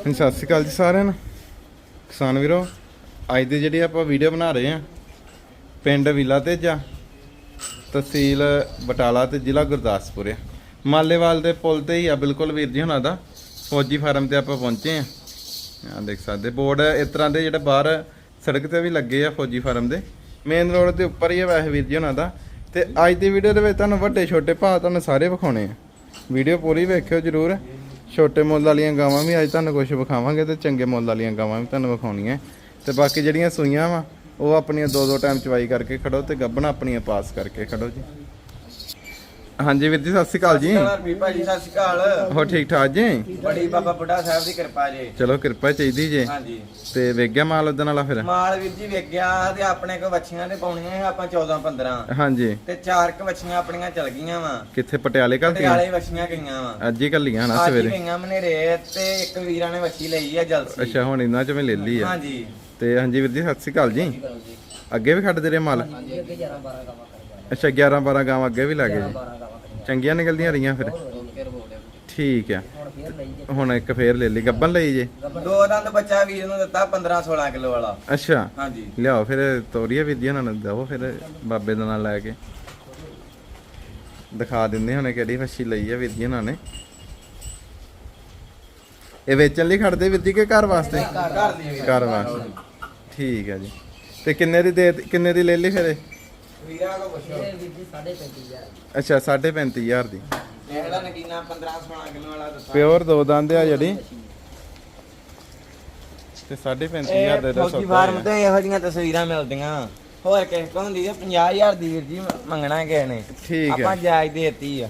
ਹਾਂਜੀ, ਸਤਿ ਸ਼੍ਰੀ ਅਕਾਲ ਜੀ ਸਾਰਿਆਂ ਨੂੰ। ਕਿਸਾਨ ਵੀਰੋ ਅੱਜ ਦੀ ਜਿਹੜੀ ਆਪਾਂ ਵੀਡੀਓ ਬਣਾ ਰਹੇ ਆ ਪਿੰਡ ਵਿਲਾ ਤੇਜਾ ਤਹਿਸੀਲ ਬਟਾਲਾ ਤੇ ਜ਼ਿਲ੍ਹਾ ਗੁਰਦਾਸਪੁਰ ਆ। ਮਾਲੇਵਾਲ ਦੇ ਪੁਲ ਤੇ ਹੀ ਆ ਬਿਲਕੁਲ ਵੀਰ ਜੀ ਹੁਣਾਂ ਦਾ। ਫੌਜੀ ਫਾਰਮ ਤੇ ਆਪਾਂ ਪਹੁੰਚੇ ਆ ਆ ਦੇਖ ਸਕਦੇ ਬੋਰਡ ਇਸ ਤਰ੍ਹਾਂ ਦੇ ਜਿਹੜੇ ਬਾਹਰ ਸੜਕ ਤੇ ਵੀ ਲੱਗੇ ਆ ਫੌਜੀ ਫਾਰਮ ਦੇ। ਮੇਨ ਰੋਡ ਦੇ ਉੱਪਰ ਹੀ ਆ ਵੈਸੇ ਵੀਰ ਜੀ ਹੁਣਾਂ ਦਾ। ਤੇ ਅੱਜ ਦੀ ਵੀਡੀਓ ਦੇ ਵਿੱਚ ਤੁਹਾਨੂੰ ਵੱਡੇ ਛੋਟੇ ਭਾਅ ਤੁਹਾਨੂੰ ਸਾਰੇ ਵਿਖਾਉਣੇ ਆ। ਵੀਡੀਓ ਪੂਰੀ ਵੇਖਿਓ ਜਰੂਰ। ਛੋਟੇ ਮੁੱਲ ਵਾਲੀਆਂ ਗਾਵਾਂ ਵੀ ਅੱਜ ਤੁਹਾਨੂੰ ਕੁਝ ਵਿਖਾਵਾਂਗੇ ਤੇ ਚੰਗੇ ਮੁੱਲ ਵਾਲੀਆਂ ਗਾਵਾਂ ਵੀ ਤੁਹਾਨੂੰ ਵਿਖਾਉਣੀਆਂ। ਤੇ ਬਾਕੀ ਜਿਹੜੀਆਂ ਸੂਈਆਂ ਵਾ, ਉਹ ਆਪਣੀਆਂ ਦੋ ਦੋ ਟਾਈਮ ਚਵਾਈ ਕਰਕੇ ਖੜੋ ਤੇ ਗੱਬਣਾ ਆਪਣੀਆਂ ਪਾਸ ਕਰਕੇ ਖੜੋ ਜੀ। ਹਾਂਜੀ ਵੀਰ ਜੀ ਸਤਿ ਸ਼੍ਰੀ ਅਕਾਲ ਜੀ। ਵੀ ਭਾਜੀ ਸਤਿ ਸ਼੍ਰੀ ਅਕਾਲ। ਹੋ ਠੀਕ ਠਾਕ ਜੀ? ਬੜੀ ਬਾਬਾ ਬੁੱਢਾ ਸਾਹਿਬ ਦੀ ਕਿਰਪਾ ਜੀ। ਚਲੋ ਕਿਰਪਾ ਚਾਹੀਦੀ ਜੇ। ਹਾਂਜੀ। ਤੇ ਵੇਖ ਗਿਆ ਮਾਲ ਉਦਣ ਵਾਲਾ ਫਿਰ? ਮਾਲ ਵੀਰ ਜੀ ਵੇਖਿਆ ਤੇ ਆਪਣੇ ਕੋ ਵੱਛੀਆਂ ਤੇ ਪਾਉਣੀਆਂ ਆਪਾਂ 14 15 ਹਾਂਜੀ। ਤੇ ਚਾਰ ਕ ਵੱਛੀਆਂ ਆਪਣੀਆਂ ਚਲ ਗਈਆਂ ਵਾ। ਕਿੱਥੇ ਪਟਿਆਲੇ ਕੱਲ ਪਟਿਆਲੇ ਵੱਛੀਆਂ ਗਈਆਂ ਵਾ। ਅੱਜ ਹੀ ਕੱਲੀਆਂ ਨਾ ਅੱਜ ਹੀ ਸਵੇਰੇ? ਗਈਆਂ ਮਨੇਰੇ ਤੇ ਇੱਕ ਵੀਰਾਂ ਨੇ ਵੱਛੀ ਲਈ ਆ ਜਲਸੀ। ਅੱਛਾ ਹੁਣ ਇਹਨਾਂ ਚ ਮੈਂ ਲੈ ਲਈ ਆ। ਹਾਂਜੀ। ਤੇ ਹਾਂਜੀ ਵੀਰ ਜੀ ਸਤਿ ਸ਼੍ਰੀ ਅਕਾਲ ਜੀ। ਅੱਗੇ ਵੀ ਖੜਦੇ ਰਹੇ ਮਾਲ? ਅੱਛਾ 11 12 ਗਾਵਾਂ ਅੱਗੇ ਵੀ ਲੱਗੇ ਜੀ ਚੰਗੀਆਂ ਨਿਕਲਦੀਆਂ ਰਹੀਆਂ ਫਿਰ। ਠੀਕ ਆ ਹੁਣ ਇੱਕ ਫੇਰ ਲੈ ਲਈ। ਗੱਬਨ ਲਈ ਜੇ? ਦੋ ਦੰਦ ਬੱਚਾ ਵੀਰ ਨੂੰ ਦਿੱਤਾ 15 16 ਕਿਲੋ ਵਾਲਾ। ਅੱਛਾ। ਹਾਂਜੀ। ਲਿਆਓ ਫਿਰ ਤੋਰੀਆ ਵੀਰ ਜੀ ਉਹਨਾਂ ਨੂੰ ਦਿਓ ਫਿਰ ਬਾਬੇ ਦਾ ਨਾਲ ਲੈ ਕੇ। ਦਿਖਾ ਦਿੰਦੇ ਹੁਣੇ ਕਿਹੜੀ ਫੱਛੀ ਲਈ ਆ ਵੀਰ ਜੀ ਉਹਨਾਂ ਨੇ। ਇਹ ਵੇਚਣ ਲਈ ਖੜਦੇ ਵੀਰ ਜੀ ਕਿ ਘਰ ਵਾਸਤੇ? ਘਰ ਵਾਸਤੇ। ਠੀਕ ਹੈ ਜੀ। ਤੇ ਕਿੰਨੇ ਦੀ ਦੇ ਕਿੰਨੇ ਦੀ ਲੈ ਲਈ ਫਿਰ ਇਹ? ਵੀਰਾਂ ਕੋ ਪੁੱਛੋ। ਅੱਛਾ 35000 ਦੀ। ਇਹਦਾ ਨਗੀਨਾ 15 16 ਕਿਲੋ ਵਾਲਾ ਦਿੱਤਾ ਪਿਓਰ ਦੋ ਦੰਦ ਆ ਜਿਹੜੀ। ਤੇ 35000 ਦੇ ਦਾ ਫੌਜੀ ਫਾਰਮ ਤੇ ਇਹੋ ਜੀਆਂ ਤਸਵੀਰਾਂ ਮਿਲਦੀਆਂ। ਹੋਰ ਕਿਸੇ ਕੋਲ ਹੁੰਦੀ ਤੇ 50000 ਦੀ ਵੀਰ ਜੀ ਮੰਗਣਾ ਕਿਸੇ ਨੇ। ਠੀਕ ਆਪਾਂ ਹੈ ਜਾਇਜ਼ ਦੇਤੀ ਆ।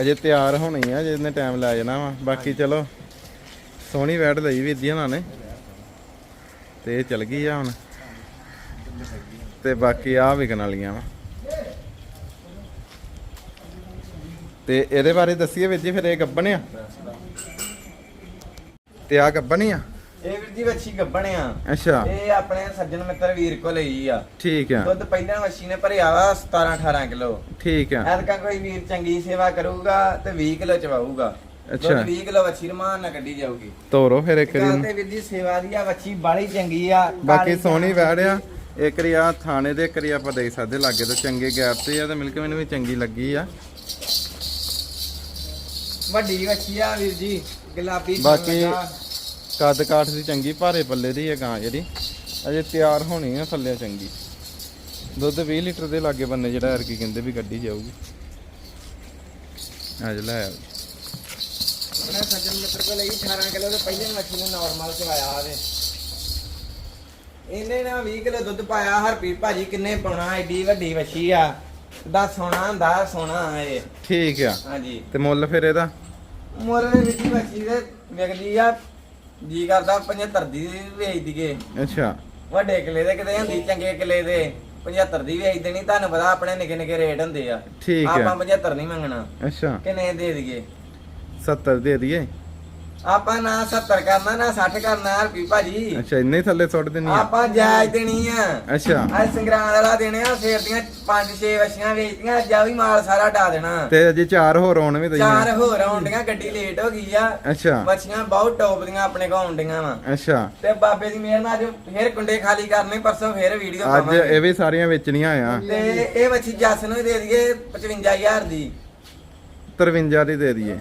ਅਜੇ ਤਿਆਰ ਹੋਣੀ ਆ ਜਿਹਨੇ ਟਾਈਮ ਲੈ ਜਾਣਾ ਵਾ। ਬਾਕੀ ਚਲੋ ਸੋਹਣੀ ਵੈਟ ਲਈ ਵੀਰ ਜੀ ਉਹਨਾਂ ਨੇ। ਤੇ ਇਹ ਚਲ ਗਈ ਆ ਹੁਣ। ਤੇ ਬਾਕੀ ਆ ਵਿਕਣ ਵਾਲੀਆਂ ਵਾ। ਤੇ ਇਹਦੇ ਬਾਰੇ ਦੱਸੀਏ ਵੀਰ ਜੀ ਫਿਰ ਇਹ ਗੱਬਣ ਆ? ਤੇ ਆ ਗੱਬਣ ਆ? ਇਹ ਵੀਰ ਜੀ ਵੱਛੀ ਗੱਬਣਿਆ ਅੱਛਾ। ਇਹ ਆਪਣੇ ਸੱਜਣ ਮਿੱਤਰ ਵੀਰ ਕੋ ਲਈ ਆ। ਠੀਕ ਆ। ਦੁੱਧ ਪਹਿਲਾਂ ਵੱਛੀ ਨੇ ਭਰਿਆ ਵਾ 17 18 ਕਿਲੋ। ਠੀਕ ਆ। ਐਤਕਾਂ ਕੋਈ ਵੀਰ ਚੰਗੀ ਸੇਵਾ ਕਰੂਗਾ ਤੇ 20 ਕਿਲੋ ਚਵਾਊਗਾ। ਅੱਛਾ। ਦੁੱਧ 20 ਕਿਲੋ ਵੱਛੀ ਰਮਾਨ ਨਾਲ ਕੱਢੀ ਜਾਊਗੀ। ਤੋਰੋ ਫਿਰ ਇੱਕ ਦਿਨ ਤੇ ਵੀਰ ਜੀ ਸੇਵਾ ਦੀ ਆ ਵੱਛੀ ਬਾਲੀ ਚੰਗੀ ਆ ਬਾਕੀ ਸੋਹਣੀ ਵੈੜ ਆ। ਇੱਕ ਰੀ ਆ ਥਾਣੇ ਦੇ ਇੱਕ ਰੀ ਆਪਾਂ ਦੇਖ ਸਕਦੇ ਲਾਗੇ ਤੋਂ ਚੰਗੇ ਗੈਪ ਤੇ ਆ ਤੇ ਮਿਲਕ ਮੈਨੂੰ ਵੀ ਚੰਗੀ ਲੱਗੀ ਆ। ਵੱਡੀ ਵੱਛੀ ਆ ਵੀਰ ਜੀ ਗੁਲਾਬੀ ਰੰਗ ਬਾਕੀ ਦਾ। ਕੱਦ ਕਾਠ ਦੀ ਚੰਗੀ ਭਾਰੇ ਪੱਲੇ ਦੀ ਹੈ ਗਾਂ ਜਿਹੜੀ। ਅਜੇ ਤਿਆਰ ਹੋਣੀ ਆ ਥੱਲੇ ਚੰਗੀ। ਦੁੱਧ 20 ਲੀਟਰ ਦੇ ਲਾਗੇ ਬੰਨੇ ਜਿਹੜਾ ਅਰਕੀ ਕਹਿੰਦੇ ਵੀ ਗੱਡੀ ਜਾਊਗੀ। ਅੱਜ ਲੈ ਆਓ ਆਪਣੇ ਸੱਜਣ ਮਿੱਤਰ ਕੋਲ ਲਈ 18 ਕਿਲੋ ਤੇ ਪਹਿਲੇ ਮੱਛੀ ਨੇ ਨਾਰਮਲ ਚਵਾਇਆ ਆਵੇ। ਇਹਨੇ ਨਾ 20 ਕਿਲੋ ਦੁੱਧ ਪਾਇਆ ਹਰਪ੍ਰੀਤ ਭਾਜੀ ਕਿੰਨੇ ਪਾਉਣਾ ਐਡੀ ਵੱਡੀ ਵੱਛੀ ਆ। ਦਾ ਸੋਨਾ ਹੁੰਦਾ ਸੋਨਾ ਇਹ। ਠੀਕ ਆ। ਹਾਂਜੀ। ਤੇ ਮੁੱਲ ਫਿਰ ਇਹਦਾ? ਮੁੱਲ ਦੇ ਵਿੱਚ ਵੱਛੀ ਦੇ ਵਿਕਦੀ ਆ। ਜੀ ਕਰਦਾ 75 ਦੀ ਵੇਚ ਦੀਏ ਅੱਛਾ। ਵੱਡੇ ਕਿਲੇ ਦੇ ਕਿਤੇ ਹੁੰਦੀ ਚੰਗੇ ਕਿਲੇ ਦੇ। 75 ਦੀ ਵੇਚ ਦੇਣੀ ਤੁਹਾਨੂੰ ਪਤਾ ਆਪਣੇ ਨਿੱਕੇ ਨਿੱਕੇ ਰੇਟ ਹੁੰਦੇ ਆ। ਠੀਕ ਆ। ਆਪਾਂ 75 ਨਹੀਂ ਮੰਗਣਾ। ਅੱਛਾ। ਕਿੰਨੇ ਦੇ ਦਈਏ? 70 ਦੇ ਦਈਏ। ਆਪਾਂ ਨਾ 70 ਕਰਨਾ ਨਾ 60 ਕਰਨਾ ਹਰਪੀ ਭਾਜੀ। ਅੱਛਾ ਇੰਨੇ ਥੱਲੇ ਸੁੱਟ ਦੇਣੀ ਆ? ਆਪਾਂ ਜਾਇਜ਼ ਦੇਣੀ ਆ। ਅੱਛਾ। ਅੱਜ ਸੰਗਰਾਂਦ ਵਾਲਾ ਦੇਣੇ ਆ ਫੇਰ ਦੀਆਂ 5-6 ਵਛੀਆਂ ਵੇਚਤੀਆਂ ਅੱਜ ਆ ਵੀ ਮਾਲ ਸਾਰਾ ਢਾ ਦੇਣਾ। ਤੇ ਅਜੇ ਚਾਰ ਹੋਰ ਆਉਣ ਵੀ ਦਈਆਂ। ਚਾਰ ਹੋਰ ਆਉਂਦੀਆਂ ਗੱਡੀ ਲੇਟ ਹੋ ਗਈ ਆ। ਅੱਛਾ। ਵਛੀਆਂ ਬਹੁਤ ਟੌਪ ਦੀਆਂ ਆਪਣੇ ਕੋਲ ਆਉਂਦੀਆਂ ਵਾ। ਅੱਛਾ। ਤੇ ਬਾਬੇ ਦੀ ਮਿਹਰ ਨਾਲ ਅੱਜ ਫੇਰ ਕੁੰਡੇ ਖਾਲੀ ਕਰਨੇ ਪਰਸੋਂ ਫੇਰ ਵੀਡੀਓ ਅੱਜ ਇਹ ਵੀ ਸਾਰੀਆਂ ਵੇਚਣੀਆਂ ਆ। ਤੇ ਇਹ ਵਛੀ ਜੱਸ ਨੂੰ ਦੇ ਦਈਏ 55000 ਦੀ। 53 ਦੀ ਦੇ ਦਈਏ।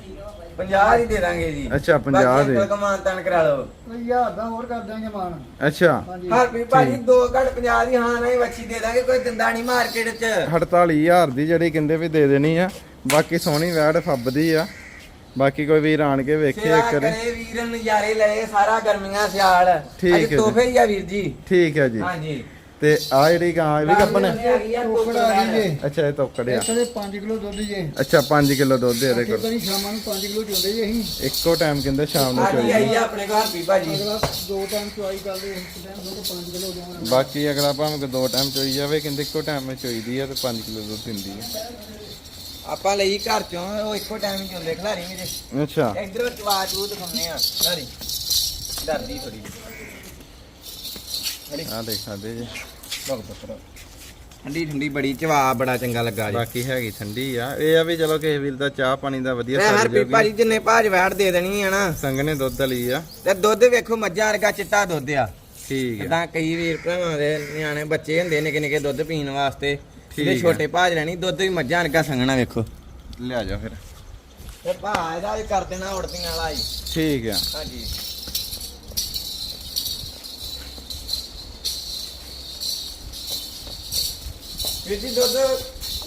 50 ਦੀ ਦੇ ਦਾਂਗੇ ਜੀ। ਅੱਛਾ, 50 ਦੇ। ਕੋਈ ਕਮਾਨ ਤਨ ਕਰਾ ਲਓ। ਹਜ਼ਾਰ ਦਾ ਹੋਰ ਕਰ ਦਾਂਗੇ ਮਾਨ। ਅੱਛਾ। ਹਾਂਜੀ। ਹਰਪੀ ਭਾਜੀ ਦੋ ਘੱਟ 50 ਦੀ ਹਾਂ ਨਹੀਂ ਵੱਛੀ ਦੇ ਦਾਂਗੇ ਕੋਈ ਦਿੰਦਾ ਨਹੀਂ ਮਾਰਕੀਟ 'ਚ। 48000 ਦੀ ਜਿਹੜੀ ਕਹਿੰਦੇ ਵੀ ਦੇ ਦੇਣੀ ਆ ਬਾਕੀ ਸੋਹਣੀ ਵੈੜ ਫੱਬਦੀ ਆ। ਬਾਕੀ ਕੋਈ ਵੀਰ ਆਣ ਕੇ ਵੇਖੇ ਇੱਕ ਵਾਰੀ। ਕਰੇ ਵੀਰ ਨਜ਼ਾਰੇ ਲਏ ਸਾਰਾ ਗਰਮੀਆਂ ਸਿਆਲ। ਠੀਕ ਹੈ। ਤੋਹਫੇ ਹੀ ਆ ਵੀਰ ਜੀ। ਠੀਕ ਹੈ ਜੀ। ਹਾਂਜੀ। ਤੇ ਆ ਜਿਹੜੀ ਗਾਂ ਇਹ ਵੀ ਆ ਆ ਟੋਕੜਾ ਆ ਗਈ ਜੇ। ਅੱਛਾ ਇਹ ਤੋਕੜਿਆ ਇੱਥੇ ਦੇ 5 ਕਿਲੋ ਦੁੱਧ ਜੇ। ਅੱਛਾ 5 ਕਿਲੋ ਦੁੱਧ ਇਹਦੇ ਕਿਤੇ ਕੋਲ ਨਹੀਂ ਸ਼ਾਮਾਂ ਨੂੰ 5 ਕਿਲੋ ਚੋਂਦੇ ਜੇ ਅਸੀਂ। ਇੱਕੋ ਟਾਈਮ ਕਹਿੰਦੇ ਸ਼ਾਮ ਨੂੰ ਹੀ ਚੋਈ ਆਈ ਆ ਆਪਣੇ ਘਰ ਵੀ ਭਾਜੀ। ਅਗਲਾ ਦੋ ਟਾਈਮ ਚੁਆਈ ਕਰਦੇ ਇੱਕ ਟਾਈਮ ਦੁੱਧ 5 ਕਿਲੋ ਦੇਵਾਂਗੇ ਬਾਕੀ ਅਗਲਾ ਭਾਵੇਂ ਕੋਈ ਦੋ ਟਾਈਮ ਚੋਈ ਜਾਵੇ ਕਹਿੰਦੇ ਇੱਕੋ ਟਾਈਮ ਵਿੱਚ ਚੋਈਦੀ ਆ ਤੇ 5 ਕਿਲੋ ਦੁੱਧ ਦਿੰਦੀ ਆ। ਆਪਾਂ ਲਈ ਘਰ ਚੋਂ ਉਹ ਇੱਕੋ ਟਾਈਮ ਹੀ ਚੁੰਦੇ ਖਲਾਰੀ ਮੇਰੇ ਅੱਛਾ। ਇਧਰ ਆਵਾਜ਼ ਉਹ ਦਿਖਾਉਂਦੇ ਆ ਖਲਾਰੀ। ਡਰਦੀ ਥੋੜੀ ਆ ਦੇਖ ਸਕਦੇ ਜੀ। ਬਗ ਬਕਰਾ ਠੰਡੀ ਠੰਡੀ ਬੜੀ ਚਵਾ ਬੜਾ ਚੰਗਾ ਲੱਗਾ ਜੀ। ਬਾਕੀ ਹੈਗੀ ਠੰਡੀ ਆ। ਇਹ ਆ ਵੀ ਚਲੋ ਕਿਸੇ ਵੀਰ ਦਾ ਚਾਹ ਪਾਣੀ ਦਾ ਵਧੀਆ ਮੈਂ ਸਰ ਹਰਪੀ ਭਾਜੀ ਜਿੰਨੇ ਭਾਜ ਵੈੜ ਦੇ ਦੇਣੀ ਆ ਨਾ। ਸੰਗਨੇ ਦੁੱਧ ਵਾਲੀ ਆ। ਤੇ ਦੁੱਧ ਵੇਖੋ ਮੱਝਾਂ ਵਰਗਾ ਚਿੱਟਾ ਦੁੱਧ ਆ। ਠੀਕ ਆ। ਇਦਾਂ ਕਈ ਵੀਰ ਭਰਾਵਾਂ ਦੇ ਨਿਆਣੇ ਬੱਚੇ ਹੁੰਦੇ ਨਿੱਕੇ ਨਿੱਕੇ ਦੁੱਧ ਪੀਣ ਵਾਸਤੇ। ਠੀਕ ਇਹਦੇ ਆ। ਛੋਟੇ ਭਾਜ ਲੈਣੀ ਦੁੱਧ ਵੀ ਮੱਝਾਂ ਵਰਗਾ ਸੰਘਣਾ ਵੇਖੋ। ਲਿਆ ਜਾ ਫਿਰ। ਤੇ ਭਾ ਇਹਦਾ ਵੀ ਕਰ ਦੇਣਾ ਉੜਤੀਆਂ ਵਾਲਾ ਜੀ ਠੀਕ ਆ। ਹਾਂਜੀ। ਵੀਰ ਜੀ ਦੁੱਧ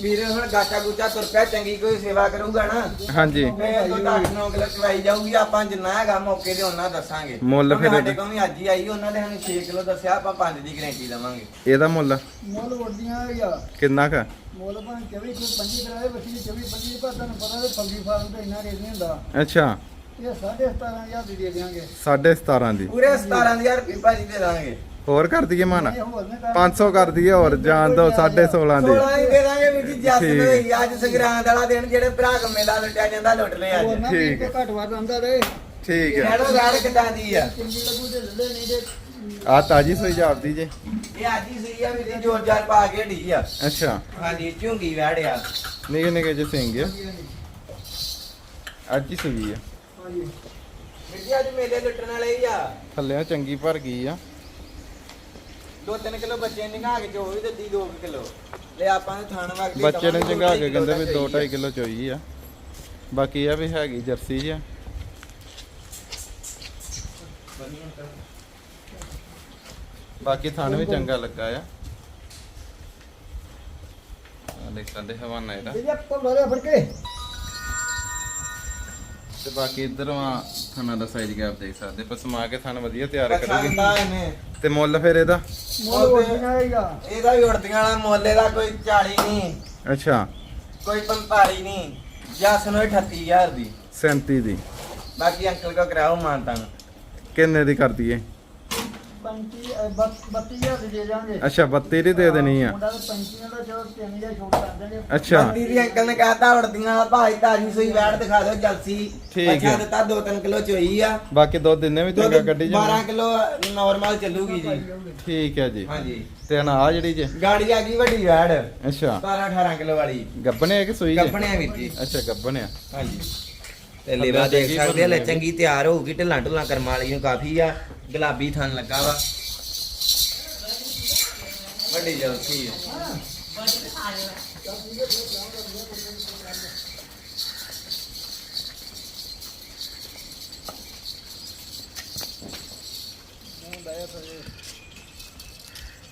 ਵੀਰ ਹੁਣ ਗਾਚਾ ਗੁਚਾ ਤੁਰ ਪਿਆ ਚੰਗੀ ਕੋਈ ਸੇਵਾ ਕਰੂਗਾ ਨਾ? ਹਾਂਜੀ। ਫੇਰ ਦੁੱਧ 8-9 ਕਿਲੋ ਚਵਾਈ ਜਾਊਗੀ ਆਪਾਂ ਜਿੰਨਾ ਹੈਗਾ ਮੌਕੇ ਤੇ ਉਹਨਾਂ ਦੱਸਾਂਗੇ। ਮੁੱਲ ਫਿਰ ਸਾਡੇ? ਕੋਲ ਵੀ ਅੱਜ ਹੀ ਆਈ ਉਹਨਾਂ ਨੇ ਸਾਨੂੰ 6 ਕਿਲੋ ਦੱਸਿਆ ਆਪਾਂ 5 ਦੀ ਗਰੰਟੀ ਦਵਾਂਗੇ। ਇਹਦਾ ਮੁੱਲ? ਮੁੱਲ ਵੜਦੀਆਂ ਆ। ਕਿੰਨਾ ਕ? ਮੁੱਲ ਭਾਵੇਂ 24 ਕੋਈ 25 ਕਰਾਏ ਬੱਚੀ 24 25 ਪਰ ਤੁਹਾਨੂੰ ਪਤਾ ਤੇ ਫੰਗੀ ਫਾਰਮ ਤੇ ਇੰਨਾ ਰੇਟ ਨਹੀਂ ਹੁੰਦਾ। ਅੱਛਾ। ਇਹ 17500 ਦੀ ਦੇ ਦਿਆਂਗੇ। 17.5 ਦੀ। ਪੂਰੇ 17000 ਰੁਪਏ ਭਾਜੀ ਦੇ ਦਾਂਗੇ। ਹੋਰ ਕਰ ਦਈਏ ਮਾਨ। ਇਹ ਹੋਰ ਨੇ ਕਰ 500 ਕਰ ਦਈਏ ਹੋਰ ਜਾਣ ਦੋ 16.5 16 ਦੀ। ਹੀ ਦੇ ਦਾਂਗੇ ਵੀਰ ਜੀ ਜੱਸ ਠੀਕ। ਹੋਈ ਅੱਜ ਸੰਗਰਾਂਦ ਵਾਲਾ ਦਿਨ ਜਿਹੜੇ ਭਰਾ ਕੰਮੇ ਦਾ ਲੁੱਟਿਆ ਜਾਂਦਾ ਲੁੱਟ ਲਿਆ ਅੱਜ। ਠੀਕ ਠੀਕ ਘੱਟ ਵੱਧ ਰਹੇ। ਠੀਕ ਹੈ। ਇਹਨੂੰ ਰਾੜ ਕਿਦਾਂ ਦੀ ਆ? ਚੰਗੀ ਲੱਗੂ ਤੇ ਲੈ ਲੈ ਨਹੀਂ ਤੇ ਆ ਤਾਜੀ ਸੋਈ ਜਾਪਦੀ ਜੇ। ਇਹ ਅੱਜ ਹੀ ਸਹੀ ਆ ਵੀਰ ਜੀ ਜੋਰ ਜਾਰ ਪਾ ਕੇ ਢੀ ਆ। ਅੱਛਾ। ਹਾਂਜੀ ਝੁੰਗੀ ਵੜਿਆ। ਨਿੱਕੇ ਨਿੱਕੇ ਜੇ ਸਿੰਘ ਆ। ਹਾਂਜੀ ਹਾਂਜੀ ਅੱਜ ਹੀ ਸੂਈ ਆ। ਹਾਂਜੀ। ਵੀਰ ਜੀ ਅੱਜ ਮੇਲੇ ਲੁੱਟਣ ਵਾਲੇ ਹੀ ਆ। ਥੱਲੇ ਚੰਗੀ ਭਰ ਗਈ ਆ। 2-3 ਕਿਲੋ ਬੱਚੇ ਨਿਘਾ ਕੇ ਜੋ ਵੀ ਦਿੱਤੀ 2 ਕਿਲੋ। ਲੈ ਆਪਾਂ ਨੇ ਥਾਣ ਵਗਦੀ ਬੱਚੇ ਨੇ ਚੰਗਾ ਕੇ ਕਹਿੰਦੇ ਵੀ 2.5 ਕਿਲੋ ਚੋਈ ਆ। ਬਾਕੀ ਆ ਵੀ ਹੈਗੀ ਜਰਸੀ ਆ ਬਾਕੀ ਥਣ ਵੀ ਚੰਗਾ ਲੱਗਾ ਆ। ਆ ਦੇਖ ਸਕਦੇ ਹਵਾਨਾ ਇਹਦਾ। ਇਹ ਆਪਾਂ ਵਾਲੇ ਫੜ ਕੇ ਤੇ ਬਾਕੀ ਇਧਰੋਂ ਆ ਥਣਾ ਦਾ ਸਾਈਜ਼ ਗੈਪ ਦੇਖ ਸਕਦੇ ਪਰ ਸਮਾ ਕੇ ਥਣ ਵਧੀਆ ਤਿਆਰ ਕਰੂਗੀ। ਪਸੰਦਾ ਇਹਨੇ। ਤੇ ਮੁੱਲ ਫਿਰ ਇਹਦਾ? ਮੁੱਲ ਵੜਦੀਆਂ ਆਏਗਾ ਇਹਦਾ ਵੀ ਉੜਦੀਆਂ ਵਾਲਾ ਮੁੱਲ ਦਾ ਕੋਈ 40 ਨਹੀਂ। ਅੱਛਾ। ਕੋਈ 45 ਨਹੀਂ ਜੱਸ ਨੂੰ 38000 ਦੀ। 37 ਦੀ। ਬਾਕੀ ਅੰਕਲ ਕੋ ਕਰਾਓ ਮਾਨਤਾ ਨੂੰ ਕਿੰਨੇ ਦੀ ਕਰ ਦਈਏ 35 32000 ਦੀ ਦੇ ਜਾਾਂਗੇ ਅੱਛਾ 32 ਦੀ ਦੇ ਦੇਣੀ ਆ। ਮੁੰਡਾ ਤਾਂ 35 ਦਾ ਚਲੋ 3000 ਛੋਟ ਕਰ ਦੇਣਗੇ ਅੱਛਾ। ਬੰਦੀ ਦੀ ਅੰਕਲ ਨੇ ਕਹਤਾ ਉੜਦੀਆਂ ਵਾਲਾ ਭਾਈ ਤਾਜੀ ਸੂਈ ਵੈੜ ਦਿਖਾ ਦਿਓ ਜਲਸੀ। ਠੀਕ ਹੈ। ਦਿੱਤਾ 2-3 ਕਿਲੋ ਚੋਈ ਆ। ਬਾਕੀ ਦੁੱਧ ਦਿਨੇ ਵੀ ਚੰਗਾ ਕੱਢੀ 12 ਜਾਂਦੇ ਕਿਲੋ ਨਾਰਮਲ ਚੱਲੂਗੀ ਜੀ। ਠੀਕ ਹੈ ਜੀ। ਹਾਂਜੀ। ਤੇ ਨਾ ਆ ਜਿਹੜੀ ਜੇ ਗਾੜੀ ਆ ਗਈ ਵੱਡੀ ਵੈੜ ਅੱਛਾ। 17-18 ਕਿਲੋ ਵਾਲੀ। ਗੱਬਣੇ ਆ ਕਿ ਸੂਈ ਜੇ? ਕੱਪਣਿਆ ਵੀਰ ਜੀ। ਅੱਛਾ ਗੱਬਣੇ ਆ। ਹਾਂਜੀ। ਤੇ ਲੇਵਾ ਦੇਖ ਸਕਦੇ ਆ ਲੈ ਚੰਗੀ ਤਿਆਰ ਹੋਊਗੀ ਢਿੱਲਾਂ ਢੁੱਲਾਂ ਕਰਮ ਵਾਲੀ ਨੂੰ ਕਾਫੀ ਆ ਗੁਲਾਬੀ ਥਣ ਲੱਗਾ ਵਾ। ਵੱਡੀ ਜਲਸੀ ਆ?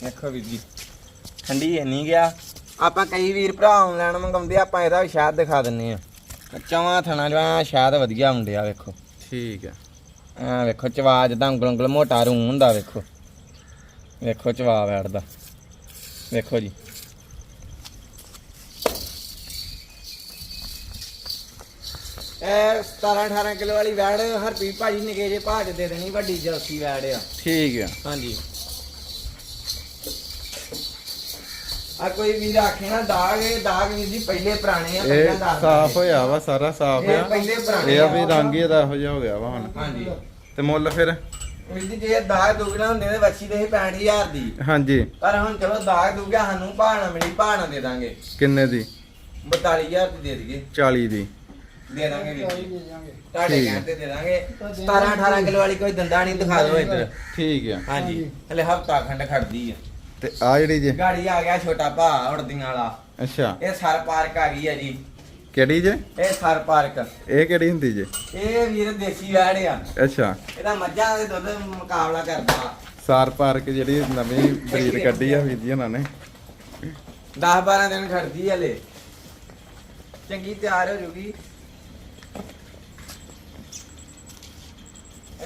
ਦੇਖੋ ਵੀਰ ਜੀ ਠੰਡੀ ਹੈ ਨਹੀਂ ਗਿਆ। ਆਪਾਂ ਕਈ ਵੀਰ ਭਰਾ ਆਨਲਾਈਨ ਮੰਗਾਉਂਦੇ ਆਪਾਂ ਇਹਦਾ ਵੀ ਸ਼ਾਇਦ ਦਿਖਾ ਦਿੰਨੇ ਆ। ਚਵਾਂ ਥਣਾ ਜਵਾ ਸ਼ਾਇਦ ਵਧੀਆ ਮੁੰਡਿਆ ਵੇਖੋ। ਠੀਕ ਹੈ ਆ ਵੇਖੋ ਚਵਾ ਜਦਾਂ ਉਂਗਲ ਉਂਗਲ ਮੋਟਾ ਰੂ ਹੁੰਦਾ ਵੇਖੋ। ਵੇਖੋ ਚਵਾ ਬੈਠਦਾ। ਵੇਖੋ ਜੀ। ਇਹ 17 18 ਕਿਲੋ ਵਾਲੀ ਵੈੜ ਹਰਪੀਤ ਭਾਜੀ ਨਿਕੇ ਜੇ ਭਾਜ ਦੇ ਦੇਣੀ ਵੱਡੀ ਜਲਸੀ ਵੈੜ ਆ। ਠੀਕ ਹੈ ਹਾਂਜੀ। ਆ ਕੋਈ ਵੀਰ ਆਖੇ ਨਾ ਦਾਗ ਇਹ ਦਾਗ ਵੀਰ ਜੀ ਪਹਿਲੇ ਪੁਰਾਣੇ ਆ ਇਹ ਪਹਿਲਾਂ ਦੱਸ ਸਾਫ਼। ਹੋਇਆ ਵਾ ਸਾਰਾ ਸਾਫ਼ ਇਹ ਆ। ਪਹਿਲੇ ਪੁਰਾਣੇ ਇਹ ਆ ਵੀ। ਰੰਗ ਹੀ ਇਹਦਾ ਇਹੋ ਜਿਹਾ ਹੋ ਗਿਆ ਵਾ ਹੁਣ। ਹਾਂਜੀ। ਤੇ ਮੁੱਲ ਫਿਰ? ਵੀਰ ਜੀ ਜੇ ਦਾਗ ਦੁਗਣਾ ਹੁੰਦੇ ਤੇ ਵੱਛੀ ਦੇ 65000 ਦੀ। ਹਾਂਜੀ। ਪਰ ਹੁਣ ਚਲੋ ਦਾਗ ਦੁਗਿਆ ਸਾਨੂੰ ਭਾਣਾ ਮਿਲੀ ਭਾਣਾ ਦੇ ਦਾਂਗੇ। ਕਿੰਨੇ ਦੀ? 42000 ਦੀ ਦੇ ਦਈਏ। 40 ਦੀ। ਦੇ ਦਾਂਗੇ ਵੀਰ ਜੀ। ਤੁਹਾਡੇ ਠੀਕ। ਹੈ। ਕਹਿਣ ਤੇ ਦੇ ਦਾਂਗੇ। 17 18 ਕਿਲੋ ਵਾਲੀ ਕੋਈ ਦੰਦਾ ਨਹੀਂ ਦਿਖਾ ਦਿਓ ਇੱਧਰ। ਠੀਕ ਆ। ਹਾਂਜੀ। ਹਾਂਜੀ। ਹਲੇ ਹਫਤਾ ਖੰਡ ਖੜਦੀ ਆ। ਤੇ ਆ ਜਿਹੜੀ ਜੇ? ਗਾੜੀ ਆ ਗਿਆ ਛੋਟਾ ਭਾ ਉੜਦੀਆਂ ਵਾਲਾ। ਅੱਛਾ। ਇਹ ਸਰ ਪਾਰਕ ਆ ਗਈ ਆ ਜੀ। ਕਿਹੜੀ ਜੇ? ਇਹ ਸਰ ਪਾਰਕ। ਇਹ ਕਿਹੜੀ ਹੁੰਦੀ ਜੇ? ਇਹ ਵੀਰ ਦੇਸੀ ਵੈੜ ਆ। ਅੱਛਾ। ਇਹਦਾ ਮੱਝਾਂ ਦੇ ਦੁੱਧ ਮੁਕਾਬਲਾ ਕਰਦਾ। ਸਾਰ ਪਾਰਕ ਜਿਹੜੀ ਨਵੀਂ ਬਰੀਡ ਕੱਢੀ ਆ ਵੀਰ ਜੀ ਉਹਨਾਂ ਨੇ। 10 12 ਦਿਨ ਖੜਦੀ ਹਲੇ। ਚੰਗੀ ਤਿਆਰ ਹੋ ਜੂਗੀ।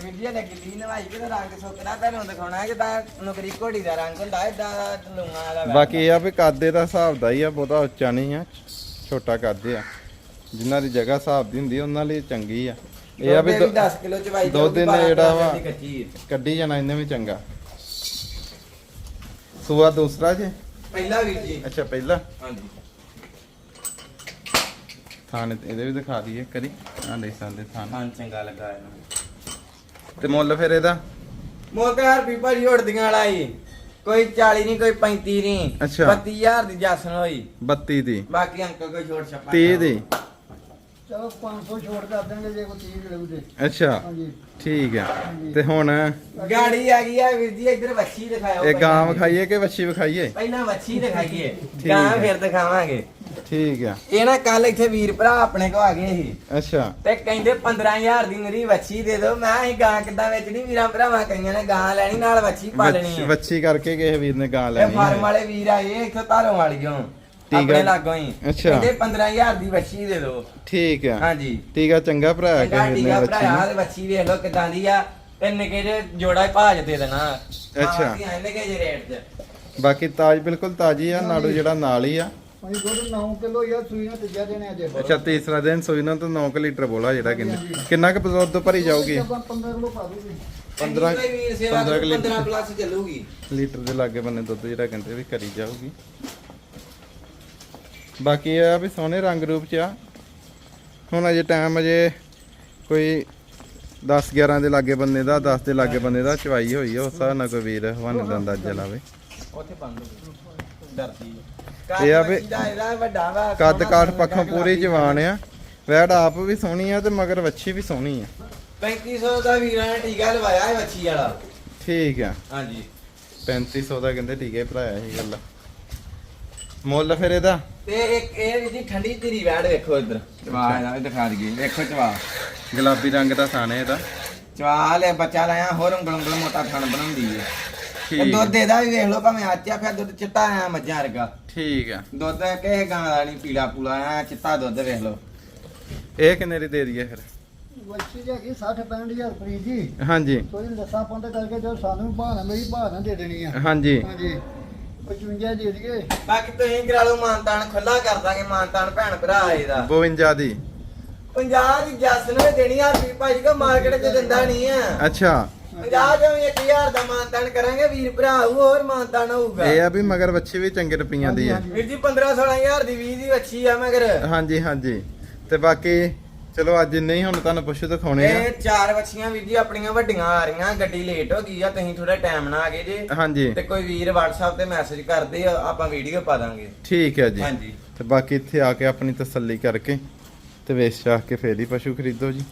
ਇਹ ਵੀਰ ਜੀ ਨੇ ਗਿੱਲੀ ਨਵਾਈ ਕੇ ਤਾਂ ਰੰਗ ਸੁੱਕਣਾ ਤੁਹਾਨੂੰ ਦਿਖਾਉਣਾ ਹੈ ਜਿੱਦਾਂ ਨੁਕਰੀ ਘੋੜੀ ਦਾ ਰੰਗ ਹੁੰਦਾ ਏਦਾਂ ਦਾ ਲੂਣਾ ਦਾ ਬਾਕੀ ਇਹ ਆ ਵੀ ਕਾਦੇ ਦਾ ਹਿਸਾਬ ਦਾ ਹੀ ਆ ਬਹੁਤਾ ਉੱਚਾ ਨਹੀਂ ਆ ਛੋਟਾ ਕਾਦੇ ਆ। ਜਿਨ੍ਹਾਂ ਦੀ ਜਗ੍ਹਾ ਹਿਸਾਬ ਦੀ ਹੁੰਦੀ ਉਹਨਾਂ ਲਈ ਚੰਗੀ ਆ। ਇਹ ਆ ਵੀ ਦੁੱਧ ਦੋ- 10 ਕਿਲੋ ਚਵਾਈ ਦੁੱਧ ਇਹਨੇ 12 ਜਿਹੜਾ ਵਾ- ਦੀ ਕੱਚੀ ਹੈ। ਕੱਢੀ ਜਾਣਾ ਇਹਨੇ ਵੀ ਚੰਗਾ। ਸੂਆ ਦੂਸਰਾ ਜੇ? ਪਹਿਲਾ ਵੀਰ ਜੀ। ਅੱਛਾ ਪਹਿਲਾ। ਹਾਂਜੀ। ਥਾਣ ਇਹਦੇ ਵੀ ਦਿਖਾ ਦਈਏ ਕਰੀ ਆ ਦੇਖ ਸਕਦੇ ਥਾਣ। ਹਾਂ ਚੰਗਾ ਲੱਗਾ ਇਹਨੂੰ। ਤੇ ਮੁੱਲ ਫਿਰ ਇਹਦਾ? ਮੋਕਰ ਵੀ ਭਾਜੀ ਉੜਦੀਆਂ ਵਾਲਾ ਹੀ ਕੋਈ 40 ਨਹੀਂ ਕੋਈ 35 ਨਹੀਂ। ਅੱਛਾ। 32000 ਦੀ ਜਾਸਨ ਹੋਈ। 32 ਦੀ। ਬਾਕੀ ਅੰਕਲ ਕੋਈ ਛੋਟ ਛੱਪਾ 30 ਦੀ। ਚਲੋ 500 ਛੋਟ ਕਰ ਦਾਂਗੇ ਜੇ ਕੋਈ 30 ਮਿਲੂ ਤੇ ਅੱਛਾ ਹਾਂਜੀ। ਠੀਕ ਆ। ਤੇ ਹੁਣ ਗਾੜੀ ਆ ਗਈ ਆ ਵੀਰ ਜੀ ਇੱਧਰ ਵੱਛੀ ਦਿਖਾਓ ਇਹ ਗਾਂ ਪਹਿਲਾਂ। ਵਿਖਾਈਏ ਕਿ ਵੱਛੀ ਵਿਖਾਈਏ? ਪਹਿਲਾਂ ਵੱਛੀ ਦਿਖਾਈਏ। ਠੀਕ ਗਾਂ ਹੈ। ਫਿਰ ਦਿਖਾਵਾਂਗੇ। ਠੀਕ ਆ। ਇਹ ਨਾ ਕੱਲ ਇੱਥੇ ਵੀਰ ਭਰਾ ਆਪਣੇ ਕੋ ਆ ਗਏ ਸੀ। ਅੱਛਾ। ਤੇ ਕਹਿੰਦੇ 15000 ਦੀ ਨਰੀ ਵੱਛੀ ਦੇ ਦਿਓ। ਮੈਂ ਅਸੀਂ ਗਾਂ ਕਿੱਦਾਂ ਵੇਚਣੀ? ਵੀਰਾਂ ਭਰਾਵਾਂ ਕਈਆਂ ਨੇ ਗਾਂ ਲੈਣੀ ਨਾਲ ਵੱਛੀ ਪਾਲਣੀ ਵੱਛੀ- ਕਰਕੇ ਕਿਸੇ ਵੀਰ ਨੇ ਗਾਂ ਇਹ ਲੈਣੀ ਫਾਰਮ ਵਾਲੇ ਵੀਰ ਆਏ ਇੱਥੇ ਧਾਰੋਂ ਵਾਲੀਓ। ਆਪਣੇ ਆ। ਲਾਗੋਂ ਹੀ। ਅੱਛਾ। ਕਹਿੰਦੇ 15000 ਦੀ ਵੱਛੀ ਦੇ ਦਿਓ। ਠੀਕ ਆ। ਹਾਂਜੀ। ਠੀਕ ਆ ਚੰਗਾ ਭਰਾ ਚੰਗਾ ਕਿਸੇ ਠੀਕ ਆ ਵੱਛੀ। ਭਰਾਇਆ। ਤੇ ਵੱਛੀ ਵੇਖ ਲਓ ਕਿਦਾਂ ਦੀ ਆ। ਨਿੱਕੇ ਜੇ ਜੋੜਾ ਹੀ ਭਾਜ ਦੇ ਦੇਣਾ। ਅੱਛਾ। ਹਾਂ ਨਿੱਕੇ ਜੇ ਰੇਟ 'ਚ ਬਾਕੀ ਤਾਜ ਬਿਲਕੁਲ ਤਾਜੀ ਆ ਨਾੜੂ ਜਿਹੜਾ ਨਾਲ ਹੀ ਆ। ਅਸੀਂ ਦੁੱਧ 9 ਕਿਲੋ ਯਾਰ ਸੂਈ ਨਾਲ ਤੀਜਾ ਦੇਣੇ ਅੱਜ ਅੱਛਾ ਤੀਸਰਾ ਦਿਨ ਸੋਈ ਨਾ ਤਾਂ 9 ਲੀਟਰ ਬੋਲਾ ਜਿਹੜਾ ਕਹਿੰਦੇ ਕਿੰਨਾ। ਕੁ ਦੁੱਧ ਭਰੀ ਜਾਊਗੀ? ਆਪਾਂ 15 ਕਿਲੋ ਪਾ ਦੂਗੀ। 15 ਕੋਈ ਵੀਰ ਸੇਵਾ 15 ਕਰੂ, ਲੀਟਰ। 15 ਪਲੱਸ ਚੱਲੂਗੀ। ਲੀਟਰ ਦੇ ਲਾਗੇ ਬੰਨੇ ਦੁੱਧ ਜਿਹੜਾ ਕਹਿੰਦੇ ਵੀ ਕਰੀ ਜਾਊਗੀ। ਬਾਕੀ ਇਹ ਆ ਵੀ ਸੋਹਣੇ ਰੰਗ ਰੂਪ ਚ ਆ। ਹੁਣ ਅਜੇ ਟਾਈਮ ਅਜੇ ਕੋਈ 10 11 ਦੇ ਲਾਗੇ ਬੰਨੇ ਦਾ 10 ਦੇ ਲਾਗੇ ਬੰਨੇ ਦਾ ਚਵਾਈ ਹੋਈ ਆ ਉਸ ਹਿਸਾਬ ਨਾਲ ਕੋਈ ਵੀਰ ਹਵਨ ਦਾ ਅੰਦਾਜ਼ਾ ਲਾਵੇ। ਉੱਥੇ ਬੰਦ ਡਰਦੀ ਇਹ ਆ ਵੀ- ਇਹਦਾ ਵੱਡਾ ਵਾ ਕੱਦ ਕਾਠ ਪੱਖੋਂ ਪੂਰੀ ਜਵਾਨ ਆ। ਵੈੜ ਆਪ ਵੀ ਸੋਹਣੀ ਆ ਤੇ ਮਗਰ ਵੱਛੀ ਵੀ ਸੋਹਣੀ ਆ। 3500 ਦਾ ਵੀਰਾਂ ਨੇ ਟੀਕਾ ਲਵਾਇਆ ਹੈ ਵੱਛੀ ਵਾਲਾ। ਠੀਕ ਆ। ਹਾਂਜੀ। 3500 ਦਾ ਕਹਿੰਦੇ ਟੀਕੇ ਭਰਾਇਆ ਸੀ ਗੱਲ। ਮੁੱਲ ਫਿਰ ਇਹਦਾ? ਤੇ ਇੱਕ ਇਹ ਜੀ ਠੰਡੀ ਧੀਰੀ ਵੈੜ ਵੇਖੋ ਇੱਧਰ। ਚਵਾ ਇਹਦਾ ਵੀ ਦਿਖਾ ਦਈਏ। ਵੇਖੋ ਚਵਾ ਗੁਲਾਬੀ ਰੰਗ ਦਾ ਸਾਨੇ ਇਹਦਾ। ਚਵਾ ਲੈ ਬੱਚਾ ਲਾਇਆ ਹੋਰ ਉਂਗਲ ਉਂਗਲ ਮੋਟਾ ਥਣ ਬਣਾਉਂਦੀ ਹੈ ਠੀਕ ਦੁੱਧ ਇਹਦਾ ਵੀ ਵੇਖ ਲਓ ਭਾਵੇਂ ਆਚਿਆ ਫਿਰ ਦੁੱਧ ਚਿੱਟਾ ਆਇਆ ਮੱਝਾਂ ਵਰਗਾ। ਠੀਕ ਆ। ਦੁੱਧ ਕਿਸੇ ਗਾਂ ਦਾ ਨਹੀਂ ਪੀਲਾ ਪੂਲਾ ਆ ਚਿੱਟਾ ਦੁੱਧ ਵੇਖ ਲਓ। ਇਹ ਕਿੰਨੇ ਦੀ ਦੇ ਦਈਏ ਫਿਰ? ਵੱਛੀ ਜੀ ਹੈਗੀ 60 65000 ਰੁਪਏ ਜੀ ਹਾਂਜੀ। ਕੋਈ ਲੱਸਾ ਪੰਦ ਕਰਕੇ ਜੋ ਸਾਨੂੰ ਬਹਾਨਾ ਮੇਰੀ ਬਹਾਨਾ ਦੇ ਦੇਣੀ ਆ। ਹਾਂਜੀ। ਹਾਂਜੀ। 55 ਦੇ ਦਈਏ। ਬਾਕੀ ਤੁਸੀਂ ਕਰਾ ਲਓ ਮਾਨਤਾਨ ਖੁੱਲਾ ਕਰ ਦਾਂਗੇ ਮਾਨਤਾਨ ਭੈਣ ਭਰਾ ਇਹਦਾ 52 ਦੀ। 50 ਦੀ ਜੱਸ ਨੂੰ ਦੇਣੀ ਆ ਵੀ ਭਾਜੀ ਕੋ ਮਾਰਕੀਟ 'ਚ ਦਿੰਦਾ ਨਹੀਂ ਆ। ਅੱਛਾ। 50 ਚੋਂ 1000 ਦਾ ਮਾਨਤਾਨ ਕਰਾਂਗੇ ਵੀਰ ਭਰਾ ਆਊ ਹੋਰ ਮਾਨਤਾਨ ਹੋਊਗਾ ਇਹ ਆ ਵੀ ਮਗਰ ਵੱਛੀ ਵੀ ਚੰਗੇ ਰੁਪਈਆਂ ਦੀ ਆ। ਵੀਰ ਜੀ 15 16000 ਦੀ 20 ਦੀ ਅੱਛੀ ਆ ਮਗਰ। ਹਾਂਜੀ ਹਾਂਜੀ। ਤੇ ਬਾਕੀ ਚਲੋ ਅੱਜ ਨਹੀਂ ਹੁਣ ਤੁਹਾਨੂੰ ਪੁੱਛ ਦਿਖਾਉਣੇ ਆ। ਇਹ ਚਾਰ ਵੱਛੀਆਂ ਵੀਰ ਜੀ ਆਪਣੀਆਂ ਵੱਡੀਆਂ ਆ ਰਹੀਆਂ ਗੱਡੀ ਲੇਟ ਹੋ ਗਈ ਆ ਤੁਸੀਂ ਥੋੜਾ ਟਾਈਮ ਨਾਲ ਆ ਗਏ ਜੇ। ਹਾਂਜੀ। ਤੇ ਕੋਈ ਵੀਰ WhatsApp ਤੇ ਮੈਸੇਜ ਕਰਦੇ ਆ ਆਪਾਂ ਵੀਡੀਓ ਪਾ ਦਾਂਗੇ। ਠੀਕ ਹੈ ਜੀ। ਹਾਂਜੀ। ਤੇ ਬਾਕੀ ਇੱਥੇ ਆ ਕੇ ਆਪਣੀ ਤਸੱਲੀ ਕਰਕੇ ਤੇ ਵੇਚ ਚਾਹ ਕੇ ਫੇਰ ਹੀ ਪਸ਼ੂ ਖਰੀਦੋ ਜੀ।